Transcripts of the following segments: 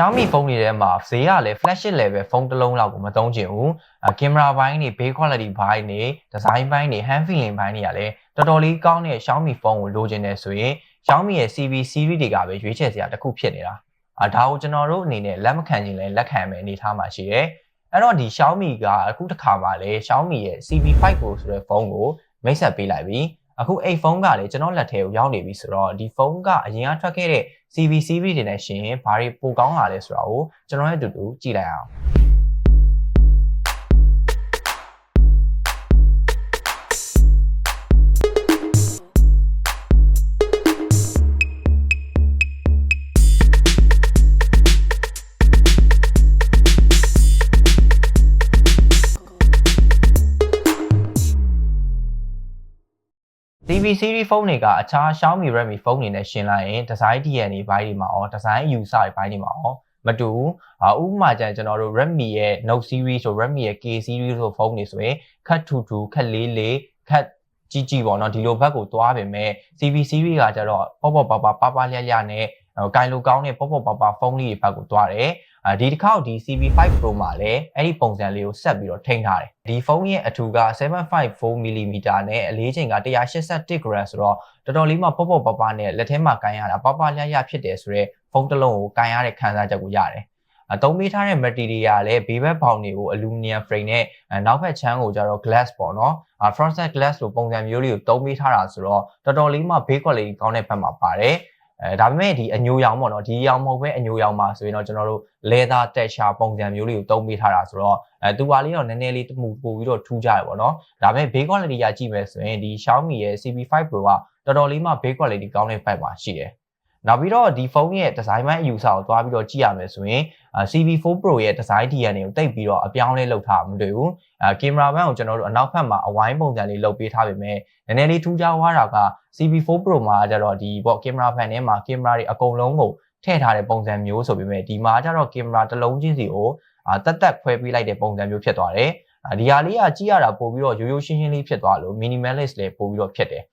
Xiaomi ဖုန်းတွေထဲမှာဈေးကလည်း flagship level ဖုန်းတစ်လုံးလောက်ကိုမသုံးချင်ဘူးအဲကင်မရာဘိုင်းတွေ build quality ဘိုင်းတွေ design ဘိုင်းတွေ hand feeling ဘိုင်းတွေကလည်းတော်တော်လေးကောင်းတဲ့ Xiaomi ဖုန်းကိုလိုချင်တယ်ဆိုရင် Xiaomi ရဲ့ CB series တွေကပဲရွေးချယ်စရာတစ်ခုဖြစ်နေတာအဲဒါကိုကျွန်တော်တို့အနေနဲ့လက်မခံခြင်းလဲလက်ခံမယ်အနေထားမှာရှိတယ်အဲ့တော့ဒီ Xiaomi ကအခုတစ်ခါမှလည်း Xiaomi ရဲ့ CB5 Pro ဆိုတဲ့ဖုန်းကိုမိတ်ဆက်ပေးလိုက်ပြီ အခုအဲ့ဖုန်းကလည်းကျွန်တော်လက်ထဲကိုရောက်နေပြီဆိုတော့ဒီဖုန်းကအရင်ကထွက်ခဲ့တဲ့ CV series တွေနဲ့ရှင်ဘာတွေပိုကောင်းလာလဲဆိုတာကိုကျွန်တော်ရဲ့အတူတူကြည့်လိုက်အောင် ဖုန်းတွေကအခြား Xiaomi Redmi ဖုန်းတွေနဲ့ရှင်လိုက်ရင် design DNA ဘိုင်းတွေမှာရော design user တွေဘိုင်းတွေမှာရောမတူဘူးအာဥပမာကြကျွန်တော်တို့ Redmi ရဲ့ Note series ဆို Redmi ရဲ့ K series ဆိုဖုန်းတွေဆိုရင်ခက်ထူထူခက်လေးလေးခက်ကြီးကြီးပေါ့နော်ဒီလိုဘက်ကိုသွားပြင်မဲ့ CV series ကကြတော့ပေါ့ပေါ့ပါပါပါပါလျက်လျက်နဲ့ ကင်လိုကောင်းတဲ့ပေါ့ပေါ့ပါပါဖုန်းလေးတွေဘက်ကိုသွားတယ်အဲဒီတစ်ခေါက်ဒီ CV5 Pro မှာလည်းအဲ့ဒီပုံစံလေးကိုဆက်ပြီးတော့ထိန်းထားတယ်ဒီဖုန်းရဲ့အထူက 754mm နဲ့အလေးချိန်က181 gram ဆိုတော့တော်တော်လေးမှပေါ့ပေါ့ပါပါနဲ့လက်ထဲမှာကန်ရတာပပလျက်ရဖြစ်တယ်ဆိုတော့ဖုန်းတစ်လုံးကိုကန်ရတဲ့ခံစားချက်ကိုရတယ်အသုံးပေးထားတဲ့ material ကလည်းဘေးဘက်ဘောင်တွေကို aluminum frame နဲ့နောက်ဘက်ချမ်းကိုကျတော့ glass ပေါ့နော် frontal glass လိုပုံစံမျိုးလေးကိုသုံးပေးထားတာဆိုတော့တော်တော်လေးမှ base quality ကောင်းတဲ့ဘက်မှာပါတယ် အဲဒါပေမဲ့ဒီအညိုရောင်ပေါ့နော်ဒီရောင်မဟုတ်ပဲအညိုရောင်မှာဆိုရင်တော့ကျွန်တော်တို့ leather texture ပုံစံမျိုးလေးကိုသုံးပေးထားတာဆိုတော့အဲသူပါလေးတော့နည်းနည်းလေးတမှုပို့ပြီးတော့ထူးကြရပေါ့နော်ဒါပေမဲ့ base quality ကကြည့်မယ်ဆိုရင်ဒီ Xiaomi ရဲ့ CP5 Pro ကတော်တော်လေးမှ base quality ကောင်းတဲ့ဘက်မှာရှိတယ် နောက်ပြီးတော့ဒီဖုန်းရဲ့ design ပိုင်းအယူဆကိုသွားပြီးတော့ကြည့်ရမယ်ဆိုရင် CV4 Pro ရဲ့ design DNA ကိုတိတ်ပြီးတော့အပြောင်းလဲလုပ်ထားမှမတွေ့ဘူးအဲကင်မရာဘန်ကိုကျွန်တော်တို့အနောက်ဘက်မှာအဝိုင်းပုံစံလေးလုပ်ပေးထားပေမဲ့နည်းနည်းလေးထူးခြားသွားတာက CV4 Pro မှာကျတော့ဒီပေါ့ကင်မရာဘန်ထဲမှာကင်မရာတွေအကုန်လုံးကိုထည့်ထားတဲ့ပုံစံမျိုးဆိုပေမဲ့ဒီမှာကျတော့ကင်မရာတစ်လုံးချင်းစီကိုတက်တက်ခွဲပေးလိုက်တဲ့ပုံစံမျိုးဖြစ်သွားတယ်ဒီဟာလေးကကြည့်ရတာပို့ပြီးတော့ရိုးရိုးရှင်းရှင်းလေးဖြစ်သွားလို့ minimalist လည်းပို့ပြီးတော့ဖြစ်တယ်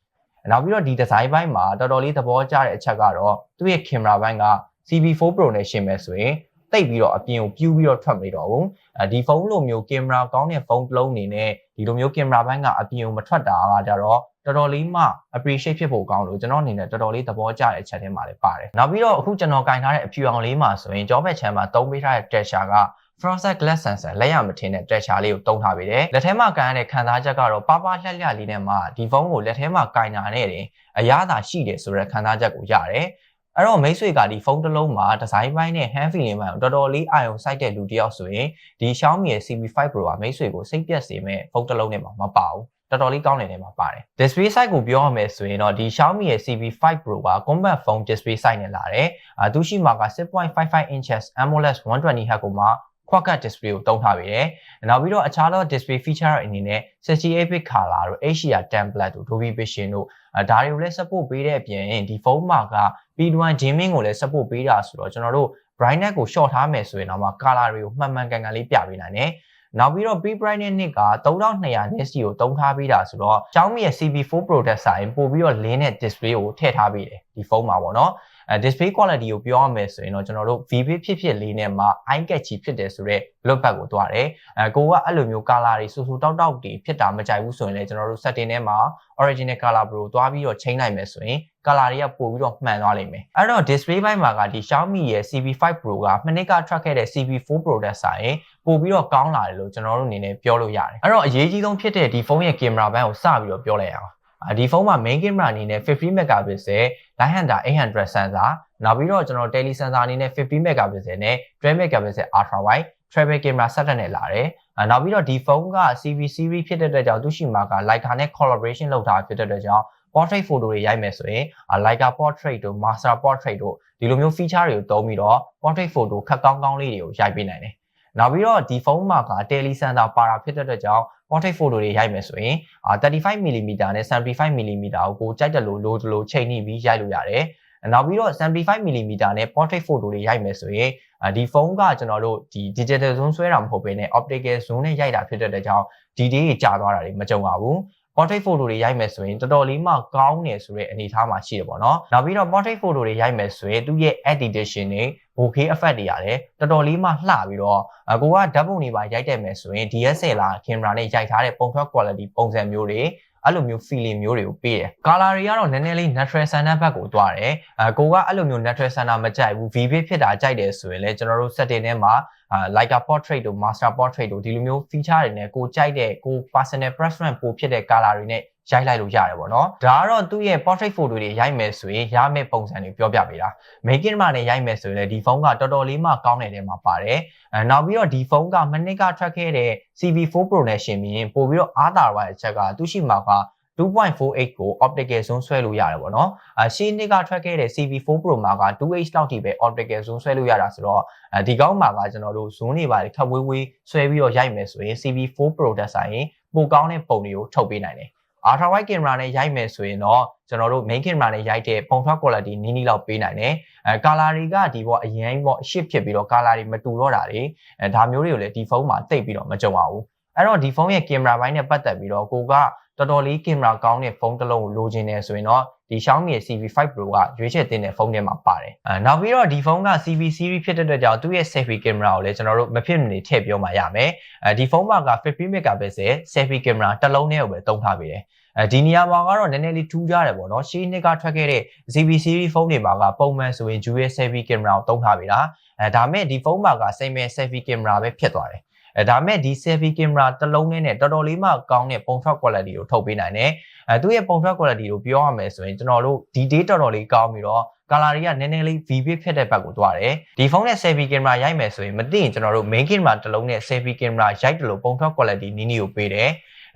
နောက်ပြီးတော့ဒီ design ဘိုင်းမှာတော်တော်လေးသဘောကျတဲ့အချက်ကတော့သူ့ရဲ့ camera ဘိုင်းက CV4 Pro နဲ့ရှင်မယ်ဆိုရင်တိတ်ပြီးတော့အပြင်ကိုပြူးပြီးတော့ထွက်မနေတော့ဘူးအဲဒီဖုန်းလိုမျိုးကင်မရာကောင်းတဲ့ဖုန်းတစ်လုံးအနေနဲ့ဒီလိုမျိုးကင်မရာဘိုင်းကအပြင်ကိုမထွက်တာကကြတော့တော်တော်လေးမှ appreciate ဖြစ်ဖို့ကောင်းလို့ကျွန်တော်အနေနဲ့တော်တော်လေးသဘောကျတဲ့အချက်ထဲမှာလည်းပါတယ်နောက်ပြီးတော့အခုကျွန်တော်ကင်ထားတဲ့အဖြူအောင်လေးမှာဆိုရင်ကြောဘက်ချမ်းမှာသုံးပေးထားတဲ့ texture က frontal glass sensor လက်ရမထင်းတဲ့ texture လေးကိုတုံးထားပေးတယ်လက်ထဲမှာကန်ရတဲ့ခံစားချက်ကတော့ပါပါလှက်လှက်လေးနဲ့မှဒီဖုန်းကိုလက်ထဲမှာကင်တာနဲ့တင်အရသာရှိတယ်ဆိုတဲ့ခံစားချက်ကိုရတယ်အဲ့တော့မိတ်ဆွေကဒီဖုန်းတစ်လုံးမှာဒီဇိုင်းပိုင်းနဲ့ hand feeling ပိုင်းကိုတော်တော်လေးအာရုံစိုက်တဲ့လူတစ်ယောက်ဆိုရင်ဒီ Xiaomi ရဲ့ CB5 Pro ကမိတ်ဆွေကိုစိတ်ပြက်စေမဲ့ဖုန်းတစ်လုံးနဲ့မှမပါဘူးတော်တော်လေးကောင်းတဲ့နေမှာပါတယ် display size ကိုပြောရမယ်ဆိုရင်တော့ဒီ Xiaomi ရဲ့ CB5 Pro က compact phone display size နဲ့လာတယ်။အသူရှိမှာက6.55 inches AMOLED 120Hz ကိုမှ quad display ကိုတုံးထားပေးတယ်။နောက်ပြီးတော့အခြားသော display feature အနေနဲ့ 68 bit color တို့ HDR template တို့ Dolby Vision တို့ဒါတွေကိုလည်း support ပေးတဲ့အပြင်ဒီဖုန်းမှာက P1 gaming ကိုလည်း support ပေးတာဆိုတော့ကျွန်တော်တို့ brightness ကို short ထားမယ်ဆိုရင်တော့မှ color တွေကိုမှန်မှန်ကန်ကန်လေးပြပေးနိုင်တယ်။နောက်ပြီးတော့ pre brightness နစ်က3200 nits ကိုတုံးထားပေးတာဆိုတော့ Xiaomi ရဲ့ CB4 Pro တက်ဆိုင်ပို့ပြီးတော့ link နဲ့ display ကိုထည့်ထားပေးတယ်ဒီဖုန်းမှာပေါ့နော် အဲ display quality ကိုပြောရမယ်ဆိုရင်တော့ကျွန်တော်တို့ VP ဖြစ်ဖြစ်လေးနဲ့မှ eye catch ဖြစ်တယ်ဆိုတော့ look back ကိုသွားတယ်အဲကိုကအဲ့လိုမျိုး color တွေဆူဆူတောက်တောက်တွေဖြစ်တာမကြိုက်ဘူးဆိုရင်လည်းကျွန်တော်တို့ setting ထဲမှာ original color pro သွားပြီးတော့ချိန်လိုက်မယ်ဆိုရင် color တွေကပို့ပြီးတော့မှန်သွားလိမ့်မယ်အဲ့တော့ display ဘက်မှာကဒီ Xiaomi ရဲ့ CB5 Pro ကမနစ်က track ခဲ့တဲ့ CB4 Pro တက်ဆိုင်ပို့ပြီးတော့ကောင်းလာတယ်လို့ကျွန်တော်တို့အနေနဲ့ပြောလို့ရတယ်အဲ့တော့အရေးကြီးဆုံးဖြစ်တဲ့ဒီဖုန်းရဲ့ camera ဘန်းကိုစပြီးတော့ပြောလိုက်အောင် ဒီဖုန်းမှာ main camera အနေနဲ့50 megapixel 900 800 sensor နောက်ပြီးတော့ကျွန်တော် tele sensor အနေနဲ့50 megapixel နဲ့12 megapixel ultra wide travel camera setup နဲ့လာတယ်။နောက်ပြီးတော့ဒီဖုန်းက CV series ဖြစ်တဲ့အတွက်ကြောင့်သူရှိမှာက Leica နဲ့ collaboration လုပ်ထားဖြစ်တဲ့အတွက်ကြောင့် portrait photo တွေရိုက်မယ်ဆိုရင် Leica portrait တို့ master portrait တို့ဒီလိုမျိုး feature တွေကိုသုံးပြီးတော့ portrait photo ခက်ကောင်းကောင်းလေးတွေကိုရိုက်ပေးနိုင်တယ်။နောက်ပြီးတော့ဒီဖုန်းမှာက tele sensor ပါတာဖြစ်တဲ့အတွက်ကြောင့် portrait photo တွေရိုက်မယ်ဆိုရင် 35mm နဲ့ 75mm ကိုကိုကြိုက်တယ်လို့လိုလိုချိန်နေပြီးရိုက်လို့ရတယ်။နောက်ပြီးတော့ 75mm နဲ့ portrait photo တွေရိုက်မယ်ဆိုရင်ဒီဖုန်းကကျွန်တော်တို့ဒီ digital zoom ဆွဲတာမဟုတ်ဘဲနဲ့ optical zoom နဲ့ရိုက်တာဖြစ်တဲ့အတွက်ကြောင့်ဒီ day ကြီးကြာသွားတာတွေမကြုံပါဘူး portrait photo တွေရိုက်မယ်ဆိုရင်တော်တော်လေးမှကောင်းတယ်ဆိုတဲ့အနေအထားမှာရှိတယ်ပေါ့နော်နောက်ပြီးတော့ portrait photo တွေရိုက်မယ်ဆိုရင်သူ့ရဲ့ editation တွေ bokeh effect တွေရတယ်တော်တော်လေးမှလှပြီးတော့အကိုကဓာတ်ပုံတွေပါရိုက်တယ်မယ်ဆိုရင် DSLR ကင်မရာနဲ့ရိုက်ထားတဲ့ပုံထွက် quality ပုံစံမျိုးတွေအဲ့လိုမျိုး feeling မျိုးတွေကိုပေးတယ်။ color တွေကတော့နည်းနည်းလေး natural center ဘက်ကိုသွားတယ်။အဲကိုကအဲ့လိုမျိုး natural center မကြိုက်ဘူး vivid ဖြစ်တာကြိုက်တယ်ဆိုရင်လည်းကျွန်တော်တို့ setting ထဲမှာ အာ like a portrait တို့ master portrait တို့ဒီလိုမျိုး feature တွေနဲ့ကိုကြိုက်တဲ့ကို personal preference ပိုဖြစ်တဲ့ color တွေနဲ့ရိုက်လိုက်လို့ရတယ်ပေါ့နော်ဒါကတော့သူ့ရဲ့ portrait photo တွေရိုက်မယ်ဆိုရင်ရမယ့်ပုံစံတွေပြောပြပေးတာ main camera နဲ့ရိုက်မယ်ဆိုရင်လည်းဒီဖုန်းကတော်တော်လေးမှကောင်းတဲ့နေရာမှာပါတယ်အဲနောက်ပြီးတော့ဒီဖုန်းကမနစ်ကထွက်ခဲ့တဲ့ CV4 Pro နဲ့ရှင်ပြီးရင်ပို့ပြီးတော့အားသာပါတဲ့အချက်ကသူရှိမှာက 2.48ကို optical zoom ဆွဲလို့ရတယ်ပေါ့နော်အရှင်းနှစ်ကထွက်ခဲ့တဲ့ CV4 Pro မှာက 2H လောက်ထိပဲ optical zoom ဆွဲလို့ရတာဆိုတော့အဲဒီကောင်းမှာကကျွန်တော်တို့ zoom တွေပါတယ်ခက်ဝေးဝေးဆွဲပြီးတော့ရိုက်မယ်ဆိုရင် CV4 Pro တက်ဆိုင်ရင်ပိုကောင်းတဲ့ပုံတွေကိုထုတ်ပေးနိုင်တယ် ultra wide camera နဲ့ရိုက်မယ်ဆိုရင်တော့ကျွန်တော်တို့ main camera နဲ့ရိုက်တဲ့ပုံထွက် quality နီးနီးလောက်ပေးနိုင်တယ်အဲ color တွေကဒီပေါ့အရင်ပေါ့အရှစ်ဖြစ်ပြီးတော့ color တွေမတူတော့တာတွေအဲဒါမျိုးတွေကိုလည်းဒီဖုန်းမှာတိတ်ပြီးတော့မကြုံပါဘူးအဲ့တော့ဒီဖုန်းရဲ့ camera ဘိုင်းနဲ့ပတ်သက်ပြီးတော့ကိုက တော်တော်လေးကင်မရာကောင်းတဲ့ဖုန်းတစ်လုံးကိုလိုချင်တယ်ဆိုရင်တော့ဒီ Xiaomi ရဲ့ CV5 Pro ကရွေးချယ်တင်တဲ့ဖုန်းထဲမှာပါတယ်။အဲနောက်ပြီးတော့ဒီဖုန်းက CV series ဖြစ်တဲ့အတွက်ကြောင့်သူ့ရဲ့ selfie camera ကိုလည်းကျွန်တော်တို့မဖြစ်မနေထည့်ပြောမှရမယ်။အဲဒီဖုန်းမှာက50 megapixel selfie camera တစ်လုံးနဲ့ကိုပဲသုံးထားပေးတယ်။အဲဒီနေရာမှာကတော့နည်းနည်းလေးထူးခြားတယ်ပေါ့နော်ရှေးနှစ်ကထွက်ခဲ့တဲ့ CV series ဖုန်းတွေမှာကပုံမှန်ဆိုရင် dual selfie camera ကိုသုံးထားပေးတာအဲဒါမဲ့ဒီဖုန်းမှာက single selfie camera ပဲဖြစ်သွားတယ် အဲဒါမဲ့ဒီ selfie camera တစ်လုံးနဲ့တော်တော်လေးမှကောင်းတဲ့ပုံထွက် quality ကိုထုတ်ပေးနိုင်တယ်အဲသူ့ရဲ့ပုံထွက် quality ကိုပြောရမယ်ဆိုရင်ကျွန်တော်တို့ detail တော်တော်လေးကောင်းပြီးတော့ color တွေကနည်းနည်းလေး vivid ဖြစ်တဲ့ဘက်ကိုသွားတယ်ဒီဖုန်းနဲ့ selfie camera ရိုက်မယ်ဆိုရင်မသိရင်ကျွန်တော်တို့ main camera တစ်လုံးနဲ့ selfie camera ရိုက်တယ်လို့ပုံထွက် quality နီးနီးကိုပေးတယ်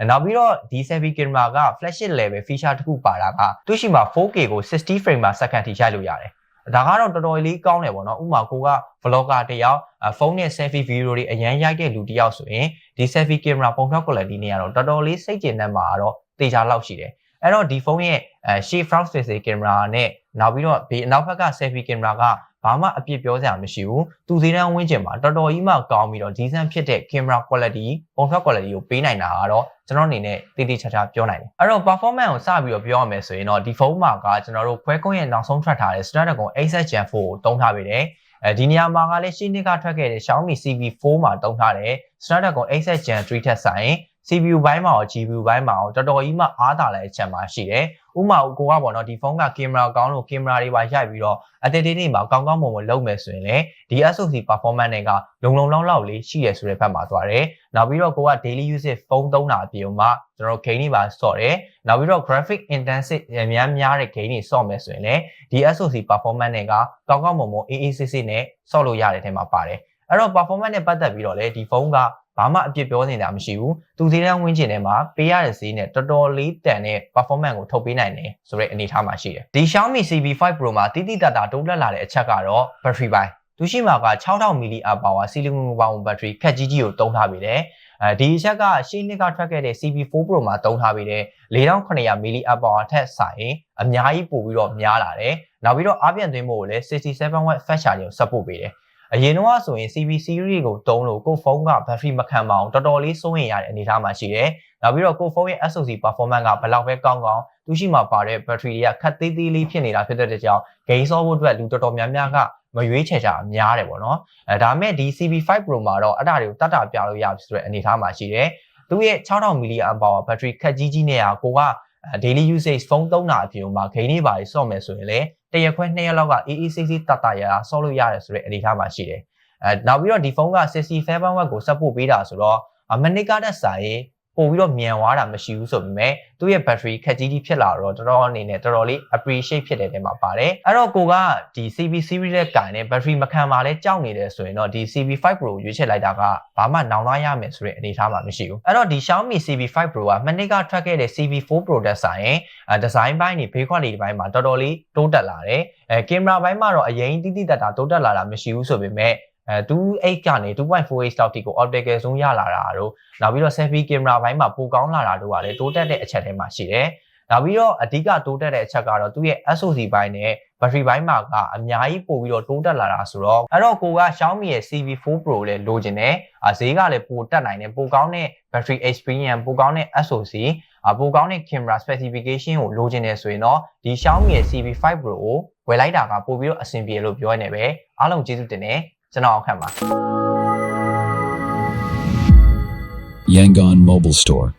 နောက်ပြီးတော့ဒီ selfie camera က flagship level feature တစ်ခုပါတာကသူရှိမှာ 4K ကို60 frame per second ထိရိုက်လို့ရတယ် ဒါကတော့တော်တော်လေးကောင်းတယ်ပေါ့နော်ဥပမာကိုက vlogger တယောက်ဖုန်းနဲ့ selfie video တွေအရန်ရိုက်တဲ့လူတယောက်ဆိုရင်ဒီ selfie camera ပုံထွက် quality နဲ့ကတော့တော်တော်လေးစိတ်ကျဉ်တဲ့မှာတော့တေချာလောက်ရှိတယ်အဲ့တော့ဒီဖုန်းရဲ့အဲရှေ့ front facing camera နဲ့နောက်ပြီးတော့ဒီအနောက်ဘက်က selfie camera ကဘာမှအပြစ်ပြောစရာမရှိဘူးသူစီတန်းဝင်းကျင်မှာတော်တော်ကြီးမှကောင်းပြီးတော့ decent ဖြစ်တဲ့ camera quality ပုံထွက် quality ကိုပေးနိုင်တာကတော့ ကျွန်တော်အနေနဲ့တည်တည်ချာချာပြောနိုင်တယ်အဲ့တော့ performance ကိုစပြီးတော့ပြောရမယ်ဆိုရင်တော့ဒီဖုန်းမှာကကျွန်တော်တို့ခွဲကုန်းရဲ့နောက်ဆုံးထွက်ထားတဲ့ Snapdragon 8 Gen 4ကိုတုံးထားပေးတယ်အဲဒီနေရာမှာကလည်းရှင်းနှစ်ကထွက်ခဲ့တဲ့ Xiaomi CV4 မှာတုံးထားတဲ့ Snapdragon 8 Gen 3ထက်ဆိုင် CPU ဘိုင်းမှာရော GPU ဘိုင်းမှာရောတော်တော်ကြီးမှအားသာတဲ့အချက်မှရှိတယ်။ ဥပမာကိုကပေါ့နော်ဒီဖုန်းကကင်မရာကောင်းလို့ကင်မရာတွေပါရိုက်ပြီးတော့အတေတေးနေမှာကောင်းကောင်းမွန်မွန်လုပ်မယ်ဆိုရင်လည်းဒီ SoC performance တွေကလုံလုံလောက်လောက်လေးရှိရဆိုတဲ့ဘက်မှာသွားတယ်။နောက်ပြီးတော့ကိုက daily usage ဖုန်းသုံးတာအပြင်မှာကျွန်တော် gain တွေပါဆော့တယ်။နောက်ပြီးတော့ graphic intensive အများများတဲ့ gain တွေဆော့မယ်ဆိုရင်လည်းဒီ SoC performance တွေကကောင်းကောင်းမွန်မွန်အေးအေးဆေးဆေးနဲ့ဆော့လို့ရတဲ့ထဲမှာပါတယ်။အဲ့တော့ performance နဲ့ပတ်သက်ပြီးတော့လည်းဒီဖုန်းက ဘာမှအပြစ်ပြောနေတာမရှိဘူးသူဈေးတန်းဝင်းကျင်ထဲမှာပေးရတဲ့ဈေးနဲ့တော်တော်လေးတန်တဲ့ performance ကိုထုတ်ပေးနိုင်တယ်ဆိုတဲ့အနေအထားမှာရှိတယ်ဒီ Xiaomi CV5 Pro မှာတိတိတတ်တာတိုးတက်လာတဲ့အချက်ကတော့ battery ပိုင်းသူရှိမှာက6000 mAh silicon power battery ခက်ကြီးကြီးကိုတုံးထားပေးတယ်အဲဒီအချက်ကရှင်းနှစ်ကထွက်ခဲ့တဲ့ CV4 Pro မှာတုံးထားပြီးတဲ့4900 mAh ထက်ဆိုင်အများကြီးပို့ပြီးတော့များလာတယ်။နောက်ပြီးတော့အပြည့်သွင်းဖို့ကိုလည်း67 watt fast charging ကို support ပေးတယ်။ အရင်တော့ဆိုရင် CB series ကိုတုံးလို့ကိုဖုန်းက battery မခံပါအောင်တော်တော်လေးစိုးရင်ရတဲ့အနေအထားမှာရှိတယ်။နောက်ပြီးတော့ကိုဖုန်းရဲ့ SoC performance ကဘယ်လောက်ပဲကောင်းကောင်းသူရှိမှာပါတဲ့ battery တွေကခက်သေးသေးလေးဖြစ်နေတာဖြစ်တဲ့ကြောင့် game ဆော့ဖို့အတွက်လူတော်တော်များများကမရွေးချယ်ကြအများတယ်ပေါ့နော်။အဲဒါမဲ့ဒီ CB5 Pro မှာတော့အဲ့ဒါတွေကိုတတ်တာပြလို့ရပြီဆိုတဲ့အနေအထားမှာရှိတယ်။သူရဲ့6000 mAh battery ခက်ကြီးကြီးနဲ့อ่ะကိုက daily usage ဖုန်းသုံးတာအပြင်မှာဂိမ်းတွေပါဆော့မယ်ဆိုရင်လည်းတရက်ခွဲနှစ်ရက်လောက်ကအေးအေးဆေးဆေးတတ်တရရဆော့လို့ရတယ်ဆိုတဲ့အနေအထားမှာရှိတယ်အဲနောက်ပြီးတော့ဒီဖုန်းက67 watt ကို support ပေးတာဆိုတော့မနစ်ကတဲ့စာရေး ပို့ပြီးတော့မြန်သွားတာမရှိဘူးဆိုပေမဲ့သူ့ရဲ့ battery ခက်ကြီးကြီးဖြစ်လာတော့တော်တော်အနေနဲ့တော်တော်လေး appreciate ဖြစ်တဲ့တဲမှာပါတယ်အဲ့တော့ကိုကဒီ CB series နဲ့ကင်တဲ့ battery မခံပါလဲကြောက်နေတယ်ဆိုရင်တော့ဒီ CB5 Pro ရွေးချယ်လိုက်တာကဘာမှနောင်လာရမယ်ဆိုတဲ့အနေအထားမှာမရှိဘူးအဲ့တော့ဒီ Xiaomi CB5 Pro ကမနစ်ကထွက်ခဲ့တဲ့ CB4 Pro တက်ဆိုင်အဲဒီဇိုင်းပိုင်းတွေဘေးခွက်လေးပိုင်းမှာတော်တော်လေးတိုးတက်လာတယ်အဲကင်မရာပိုင်းမှာတော့အရင်တိတိတတ်တာတိုးတက်လာတာမရှိဘူးဆိုပေမဲ့ အဲ28ကနေ 2.4H လောက်တိကို optical zoom ရလာတာတို့နောက်ပြီးတော့ selfie camera ဘိုင်းမှာပိုကောင်းလာတာတို့ကလည်းတိုးတက်တဲ့အချက်တွေမှာရှိတယ်နောက်ပြီးတော့အဓိကတိုးတက်တဲ့အချက်ကတော့သူ့ရဲ့ SoC ဘိုင်းနဲ့ battery ဘိုင်းမှာကအများကြီးပို့ပြီးတော့တိုးတက်လာတာဆိုတော့အဲ့တော့ကိုက Xiaomi ရဲ့ CV4 Pro လည်းလိုချင်တယ်။ဈေးကလည်းပိုတက်နိုင်တယ်ပိုကောင်းတဲ့ battery experience ပိုကောင်းတဲ့ SoC ပိုကောင်းတဲ့ camera specification ကိုလိုချင်တယ်ဆိုရင်တော့ဒီ Xiaomi ရဲ့ CV5 Pro ကိုဝယ်လိုက်တာကပို့ပြီးတော့အဆင်ပြေလို့ပြောနေတယ်။အားလုံးကျေးဇူးတင်တယ်။ Yangon Mobile Store.